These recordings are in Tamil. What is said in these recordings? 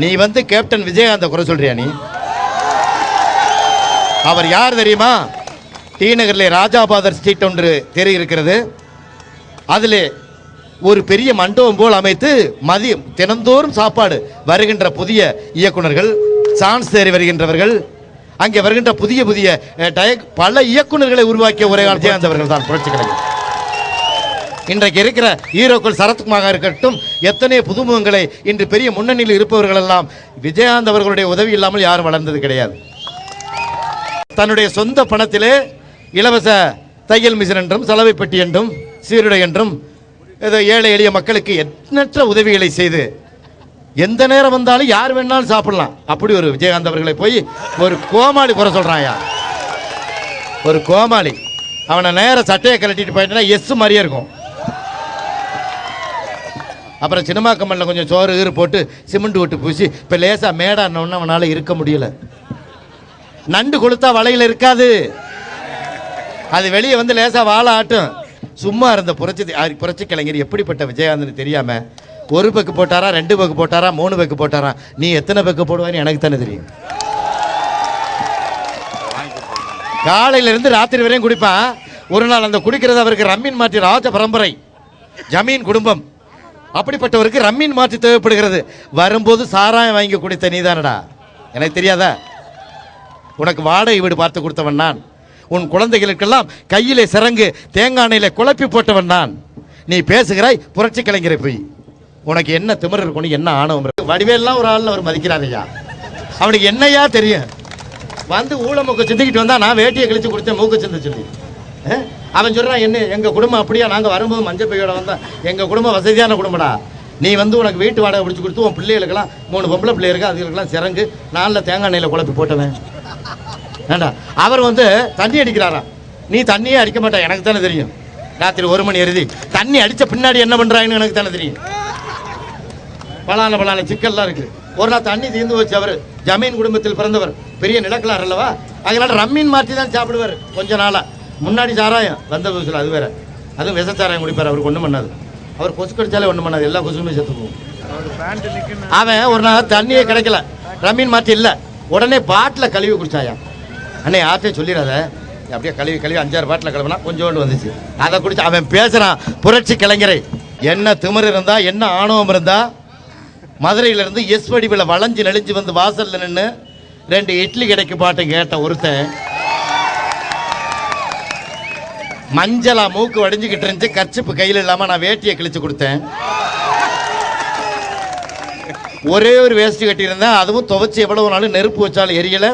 நீ வந்து கேப்டன் விஜயகாந்த குறை சொல்றியா நீ? அவர் யார் தெரியுமா? டி நகரில் ராஜாபாதர் ஸ்ட்ரீட் ஒன்று தெரிய இருக்கிறது அதில் ஒரு பெரிய மண்டபம் போல் அமைத்து மதியம் தினந்தோறும் சாப்பாடு வருகின்ற புதிய இயக்குனர்கள் சான்ஸ் தேறி வருகின்றவர்கள் அங்கே வருகின்ற புதிய புதிய டயக் பல இயக்குனர்களை உருவாக்கிய ஒரே ஆள் அவர்கள் தான் புரட்சி கலைஞர். இன்றைக்கு இருக்கிற ஹீரோக்கள் சரத்குமாராக இருக்கட்டும் எத்தனை புதுமுகங்களை இன்று பெரிய முன்னணியில் இருப்பவர்களெல்லாம் விஜயகாந்த் அவர்களுடைய உதவி இல்லாமல் யாரும் வளர்ந்தது கிடையாது. தன்னுடைய சொந்த பணத்திலே இலவச தையல் மிஷின் என்றும் சலவை பெட்டி என்றும் சீருடை என்றும் ஏதோ ஏழை எளிய மக்களுக்கு எண்ணற்ற உதவிகளை செய்து எந்த நேரம் வந்தாலும் யார் வேணாலும் சாப்பிடலாம். அப்படி ஒரு விஜயகாந்த் அவர்களை போய் ஒரு கோமாளி குறை சொல்கிறாயா ஒரு கோமாளி. அவனை நேர சட்டையை கலட்டிட்டு போயிட்டேன்னா எஸ் மாதிரியே இருக்கும். அப்புறம் சினிமா கம்மலில் கொஞ்சம் சோறு கீறு போட்டு சிமெண்ட் விட்டு பூசி இப்போ லேசாக மேடானோன்னு அவனால் இருக்க முடியல. நண்டு கொளுத்தா வலையில் இருக்காது. அது வெளியே வந்து லேசாக வாழை ஆட்டும். சும்மா இருந்த புரட்சி புரட்சி கலைஞர் எப்படிப்பட்ட விஜயகாந்தன் தெரியாமல் ஒரு பக்கு போட்டாரா ரெண்டு பக்கு போட்டாரா மூணு பக்கு போட்டாரா நீ எத்தனை பக்கு போடுவான்னு எனக்கு தானே தெரியும். காலையிலேருந்து ராத்திரி வரையும் குடிப்பான். ஒரு நாள் அந்த குடிக்கிறது அவருக்கு ரம்மின் மாற்றி ராஜ பரம்பரை. ஜமீன் குடும்பம். அப்படிப்பட்டவருக்கு ரம்மின் மாற்றி தேவைப்படுகிறது. வரும்போது சாராயம் வாங்கி குடித்த நீதானடா? எனக்கு தெரியாதா? உனக்கு வாடகை வீடு பார்த்து கொடுத்தவன் நான். உன் குழந்தைகளுக்கெல்லாம் கையிலே சிறங்கு தேங்காய் குழப்பி போட்டவன் நான். நீ பேசுகிறாய் புரட்சி கலைஞரை போய். உனக்கு என்ன திமிர் இருக்கணும் என்ன ஆணவம் இருக்கு? வடிவேல்லாம் ஒரு ஆள் அவர் மதிக்கிறாரையா அவனுக்கு என்னையா தெரியும்? வந்து ஊழ மூக்க சிந்திக்கிட்டு வந்தா நான் வேட்டியை கழிச்சு கொடுத்தேன் மூக்க சிந்த சொல்லி அவன் சொல்கிறான் என்ன எங்கள் குடும்பம் அப்படியா? நாங்கள் வரும்போது மஞ்சள் பையோட வந்தா எங்கள் குடும்பம் வசதியான குடும்படா நீ வந்து உனக்கு வீட்டு வாடகை பிடிச்சி கொடுத்து உன் பிள்ளைகளுக்கெல்லாம் மூணு பொம்பளை பிள்ளை இருக்கா அதுகளுக்கெல்லாம் சிறங்கு நாளில் தேங்காய் எண்ணெயில் குழப்பி போட்டவன். ஏண்டா? அவர் வந்து தண்ணி அடிக்கிறாராம். நீ தண்ணியே அடிக்க மாட்டா எனக்கு தானே தெரியும். ராத்திரி ஒரு மணி எழுதி தண்ணி அடித்த பின்னாடி என்ன பண்ணுறாங்கன்னு எனக்கு தானே தெரியும். பலான பலான சிக்கல்லாம் இருக்குது ஒரு நாள் தண்ணி தீர்ந்து வச்சு அவர். ஜமீன் குடும்பத்தில் பிறந்தவர். பெரிய நிலக்கலார் அல்லவா? அதனால ரம்மீன் மாற்றி தான் சாப்பிடுவார் கொஞ்ச நாளாக முன்னாடி சாராயம் வந்த புதுசில் அது வேற. அதுவும் விஷ சாராயம் குடிப்பார் அவருக்கு ஒன்றும் பண்ணாது. அவர் கொசு கடிச்சாலே ஒன்றும் பண்ணாது எல்லா கொசுமே செத்து போகும். அவன் ஒரு நாள் தண்ணியே கிடைக்கல. ரம்மீன் மாற்றி இல்லை. உடனே பாட்டில் கழுவி குடிச்சாயா? அண்ணே யார்ட்டையும் சொல்லிடாத. அப்படியே கழுவி கழுவி அஞ்சாறு பாட்டில் கழுவினா கொஞ்சோண்டு வந்துச்சு. அதை குடிச்சு அவன் பேசுகிறான் புரட்சி கலைஞரை என்ன திமிர் இருந்தா என்ன ஆணவம் இருந்தா? மதுரையிலேருந்து எஸ் வடிவில் வளைஞ்சு நெளிஞ்சு வந்து வாசல்ல நின்று ரெண்டு இட்லி கிடைக்கு பாட்டு கேட்ட ஒருத்தன் மஞ்சளா மூக்கு வடிஞ்சுக்கிட்டு இருந்துச்சு. கர்ச்சிப்பு கையில் இல்லாமல் நான் வேட்டியை கிழிச்சு கொடுத்தேன். ஒரே ஒரு வேஷ்டி கட்டியிருந்தேன். அதுவும் துவைச்சு எவ்வளவு நாளும் நெருப்பு வச்சாலும் எரியல.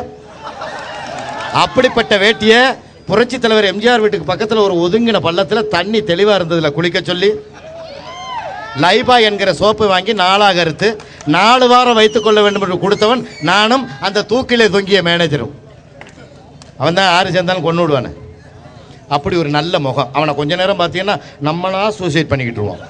அப்படிப்பட்ட வேட்டியை புரட்சி தலைவர் எம்ஜிஆர் வீட்டுக்கு பக்கத்தில் ஒரு ஒதுங்கின பள்ளத்தில் தண்ணி தெளிவாக இருந்ததில்ல குளிக்க சொல்லி லைபா என்கிற சோப்பு வாங்கி நாளாக அறுத்து நாலு வாரம் வைத்துக்கொள்ள வேண்டும் என்று கொடுத்தவன் நானும் அந்த தூக்கிலே தொங்கிய மேனேஜரும் அவன் தான் யார் சேர்ந்தாலும் கொண்டு விடுவானே அப்படி ஒரு நல்ல முகம். அவனை கொஞ்ச நேரம் பார்த்தீங்கன்னா நம்மளா சூசைட் பண்ணிக்கிட்டுருவோம்